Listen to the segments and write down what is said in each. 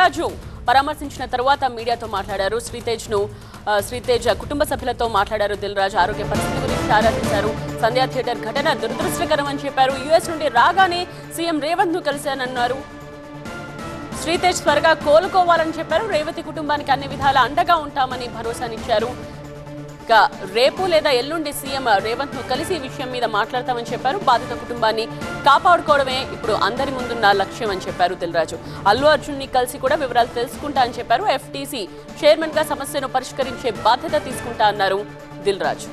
రాజు పరామర్శించిన తర్వాత మీడియాతో మాట్లాడారు. శ్రీతేజ్ను శ్రీతేజ్ కుటుంబ సభ్యులతో మాట్లాడారు. దిల్ రాజు ఆరోగ్య పరిస్థితి గురించి ఆరా తీశారు సంధ్యా థియేటర్ ఘటన దురదృష్టకరం అని చెప్పారు. యుఎస్ నుండి రాగానే సీఎం రేవంత్ను కలిశానన్నారు. శ్రీతేజ్ త్వరగా కోలుకోవాలని చెప్పారు. రేవతి కుటుంబానికి అన్ని విధాల అండగా ఉంటామని భరోసానిచ్చారు. ఇక రేపు లేదా ఎల్లుండి సీఎం రేవంత్ను కలిసి ఈ విషయం మీద మాట్లాడతామని చెప్పారు. బాధిత కుటుంబాన్ని కాపాడుకోవడమే ఇప్పుడు అందరి ముందున్న లక్ష్యం అని చెప్పారు దిల్రాజు అల్లు అర్జున్ని కలిసి కూడా వివరాలు తెలుసుకుంటా అని చెప్పారు. ఎఫ్టీసీ చైర్మన్గా సమస్యను పరిష్కరించే బాధ్యత తీసుకుంటా అన్నారు దిల్రాజు.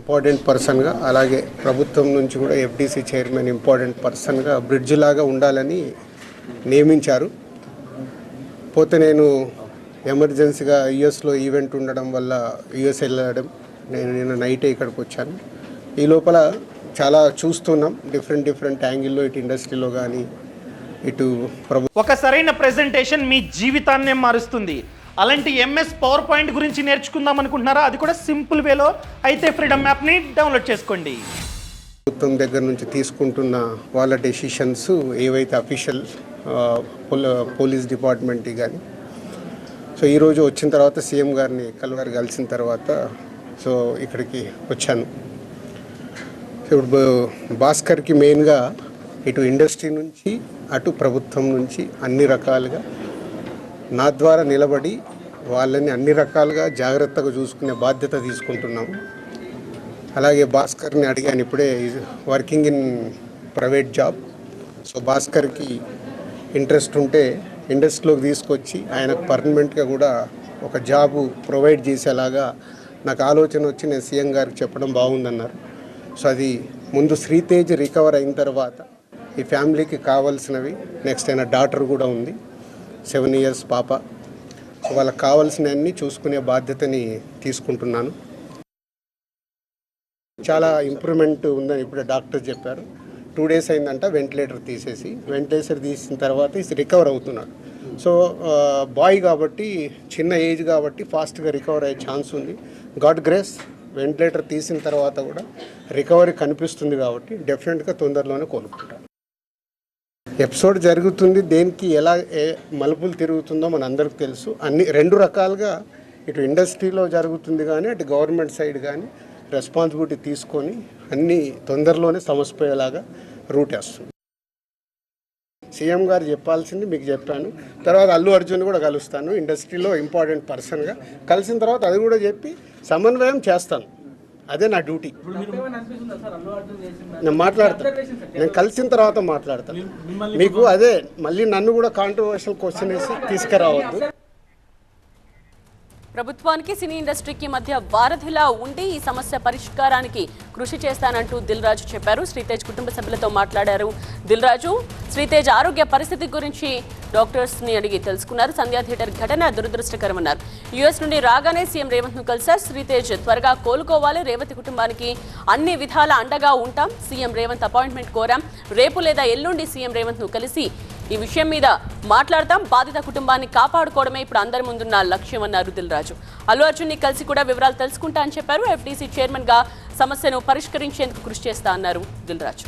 ఇంపార్టెంట్ పర్సన్గా అలాగే ప్రభుత్వం నుంచి కూడా ఎఫ్డీసీ చైర్మన్ ఇంపార్టెంట్ పర్సన్గా బ్రిడ్జ్ లాగా ఉండాలని నియమించారు. పోతే నేను ఎమర్జెన్సీగా యుఎస్లో ఈవెంట్ ఉండడం వల్ల యుఎస్ వెళ్ళడం నేను నిన్న నైటే ఇక్కడికి వచ్చాను. ఈ లోపల చాలా చూస్తున్నాం. డిఫరెంట్ డిఫరెంట్ యాంగిల్లో ఇటు ఇండస్ట్రీలో కానీ ఇటు ప్రభు ఒక సరైన ప్రెజెంటేషన్ మీ జీవితాన్నే మారుస్తుంది. అలాంటి ఎంఎస్ పవర్ పాయింట్ గురించి నేర్చుకుందాం అనుకుంటున్నారా? అది కూడా సింపుల్ వేలో. అయితే ఫ్రీడమ్ యాప్ని డౌన్లోడ్ చేసుకోండి. ప్రభుత్వం దగ్గర నుంచి తీసుకుంటున్న వాళ్ళ డెసిషన్స్ ఏవైతే అఫీషియల్ పోలీస్ డిపార్ట్మెంట్ కానీ సో ఈరోజు వచ్చిన తర్వాత సీఎం గారిని కల్వారు కలిసిన తర్వాత సో ఇక్కడికి వచ్చాను. ఇప్పుడు భాస్కర్కి మెయిన్గా ఇటు ఇండస్ట్రీ నుంచి అటు ప్రభుత్వం నుంచి అన్ని రకాలుగా నా ద్వారా నిలబడి వాళ్ళని అన్ని రకాలుగా జాగ్రత్తగా చూసుకునే బాధ్యత తీసుకుంటున్నాము అలాగే భాస్కర్ని అడిగాను ఇప్పుడే working in private job? So భాస్కర్కి interest ఉంటే ఇండస్ట్రీలోకి తీసుకొచ్చి ఆయనకు పర్మనెంట్గా కూడా ఒక జాబు ప్రొవైడ్ చేసేలాగా నాకు ఆలోచన వచ్చి నేను సీఎం గారికి చెప్పడం బాగుందన్నారు. సో అది ముందు శ్రీతేజ్ రికవర్ అయిన తర్వాత ఈ ఫ్యామిలీకి కావాల్సినవి నెక్స్ట్ ఆయన డాటర్ కూడా ఉంది సెవెన్ ఇయర్స్ పాప. సో వాళ్ళకి కావాల్సినవన్నీ చూసుకునే బాధ్యతని తీసుకుంటున్నాను. చాలా ఇంప్రూవ్మెంట్ ఉందని ఇప్పుడు డాక్టర్ చెప్పారు. టూ డేస్ అయిందంట వెంటిలేటర్ తీసేసి. వెంటిలేటర్ తీసిన తర్వాత రికవర్ అవుతున్నాడు. సో బాయ్ కాబట్టి చిన్న ఏజ్ కాబట్టి ఫాస్ట్గా రికవర్ అయ్యే ఛాన్స్ ఉంది. గాడ్ గ్రేస్ వెంటిలేటర్ తీసిన తర్వాత కూడా రికవరీ కనిపిస్తుంది కాబట్టి డెఫినెట్గా తొందరలోనే కోలుకుంటాడు ఎపిసోడ్ జరుగుతుంది దేనికి ఎలా ఏ మలుపులు తిరుగుతుందో మన అందరికి తెలుసు. అన్ని రెండు రకాలుగా ఇటు ఇండస్ట్రీలో జరుగుతుంది కానీ అటు గవర్నమెంట్ సైడ్ కానీ రెస్పాన్సిబిలిటీ తీసుకొని అన్ని తొందరలోనే సమస్యపోయేలాగా రూట్ వేస్తుంది. సీఎం గారు చెప్పాల్సింది మీకు చెప్పాను. తర్వాత అల్లు అర్జున్ కూడా కలుస్తాను ఇండస్ట్రీలో ఇంపార్టెంట్ పర్సన్గా. కలిసిన తర్వాత అది కూడా చెప్పి సమన్వయం చేస్తాను. అదే నా డ్యూటీ. నేను మాట్లాడతాను నేను కలిసిన తర్వాత మాట్లాడతాను మీకు అదే మళ్ళీ నన్ను కూడా కాంట్రవర్షియల్ క్వశ్చన్ వేసి తీసుకురావద్దు. ప్రభుత్వానికి సినీ ఇండస్ట్రీకి మధ్య వారధిలా ఉండి ఈ సమస్య పరిష్కారానికి కృషి చేస్తానంటూ దిల్ రాజు చెప్పారు. శ్రీతేజ్ కుటుంబ సభ్యులతో మాట్లాడారు. దిల్ రాజు శ్రీతేజ్ ఆరోగ్య పరిస్థితి గురించి డాక్టర్స్ని అడిగి తెలుసుకున్నారు. సంధ్యా థియేటర్ ఘటన దురదృష్టకరమన్నారు. యుఎస్ నుండి రాగానే సీఎం రేవంత్ను కలిశారు. శ్రీతేజ్ త్వరగా కోలుకోవాలి. రేవతి కుటుంబానికి అన్ని విధాల అండగా ఉంటాం. సీఎం రేవంత్ అపాయింట్మెంట్ కోరాం. రేపు లేదా ఎల్లుండి సీఎం రేవంత్ను కలిసి ఈ విషయం మీద మాట్లాడతాం. బాధిత కుటుంబాన్ని కాపాడుకోవడమే ఇప్పుడు అందరి ముందున్న లక్ష్యం అన్నారు దిల్ రాజు. అల్లు అర్జున్ని కలిసి కూడా వివరాలు తెలుసుకుంటా అని చెప్పారు. ఎఫ్డీసీ చైర్మన్గా సమస్యను పరిష్కరించేందుకు కృషి చేస్తా అన్నారు దిల్ రాజు.